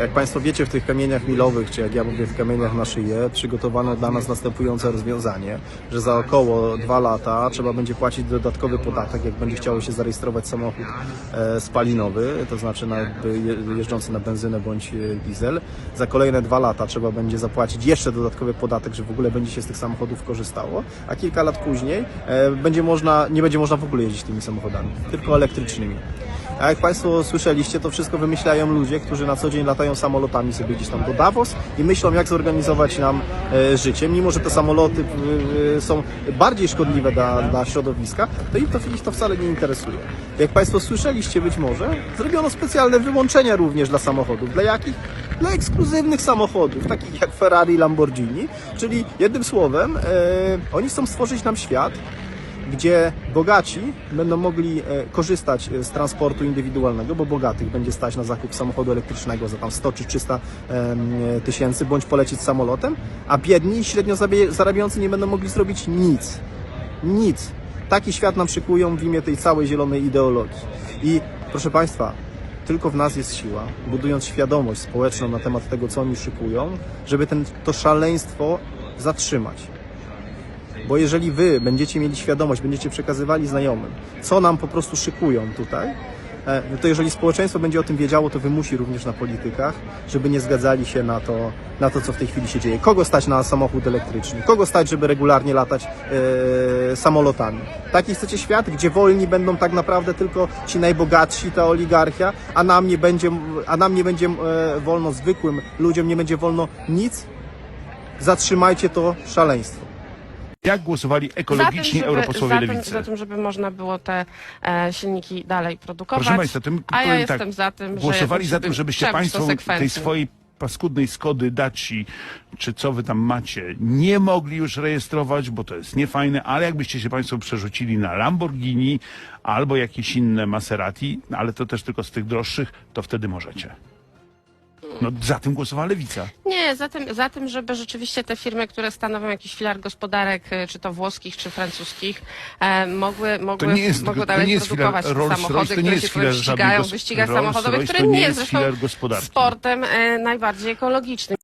Jak Państwo wiecie, w tych kamieniach milowych, czy jak ja mówię, w kamieniach na szyję, przygotowano dla nas następujące rozwiązanie, że za około dwa lata trzeba będzie płacić dodatkowy podatek, jak będzie chciało się zarejestrować samochód e, spalinowy, to znaczy na, je- jeżdżący na benzynę bądź e, diesel. Za kolejne dwa lata trzeba będzie zapłacić jeszcze dodatkowy podatek, że w ogóle będzie się z tych samochodów korzystało, a kilka lat później e, będzie można, nie będzie można w ogóle jeździć tymi samochodami, tylko elektrycznymi. A jak Państwo słyszeliście, to wszystko wymyślają ludzie, którzy na co dzień latają samolotami sobie gdzieś tam do Davos i myślą, jak zorganizować nam e, życie. Mimo, że te samoloty są bardziej szkodliwe dla, dla środowiska, to ich to, ich to wcale nie interesuje. Jak Państwo słyszeliście być może, zrobiono specjalne wyłączenia również dla samochodów. Dla jakich? Dla ekskluzywnych samochodów, takich jak Ferrari, Lamborghini. Czyli jednym słowem, e, oni chcą stworzyć nam świat, gdzie bogaci będą mogli e, korzystać e, z transportu indywidualnego, bo bogatych będzie stać na zakup samochodu elektrycznego za tam 100 czy 300 em, e, tysięcy, bądź polecieć samolotem, a biedni średnio zarabiający nie będą mogli zrobić nic. Nic. Taki świat nam szykują w imię tej całej zielonej ideologii. I proszę Państwa, tylko w nas jest siła, budując świadomość społeczną na temat tego, co oni szykują, żeby ten, to szaleństwo zatrzymać. Bo jeżeli wy będziecie mieli świadomość, będziecie przekazywali znajomym, co nam po prostu szykują tutaj, e, to jeżeli społeczeństwo będzie o tym wiedziało, to wymusi również na politykach, żeby nie zgadzali się na to, na to co w tej chwili się dzieje. Kogo stać na samochód elektryczny? Kogo stać, żeby regularnie latać e, samolotami? Taki chcecie świat, gdzie wolni będą tak naprawdę tylko ci najbogatsi, ta oligarchia, a nam nie będzie, a nam nie będzie e, wolno zwykłym ludziom, nie będzie wolno nic? Zatrzymajcie to szaleństwo. Jak głosowali ekologiczni za tym, europosłowie za tym, lewicy? za tym, żeby można było te e, silniki dalej produkować. Proszę Państwa, tym, a ja jestem tak, za tym, głosowali za tym, żebyście Państwo tej swojej paskudnej Skody Daci, czy co Wy tam macie, nie mogli już rejestrować, bo to jest niefajne, ale jakbyście się Państwo przerzucili na Lamborghini albo jakieś inne Maserati, ale to też tylko z tych droższych, to wtedy możecie. No za tym głosowała lewica. Nie, za tym, za tym, żeby rzeczywiście te firmy, które stanowią jakiś filar gospodarek, e, czy to włoskich, czy francuskich, e, mogły, mogły, nie jest- mogły to dalej nie jest produkować filar- te Rolls-Royce samochody, to nie które jest się potem filar żadnej ścigają gos- w wyścigach samochodowych, które nie nie jest filar zresztą gospodarki. sportem e, najbardziej ekologicznym.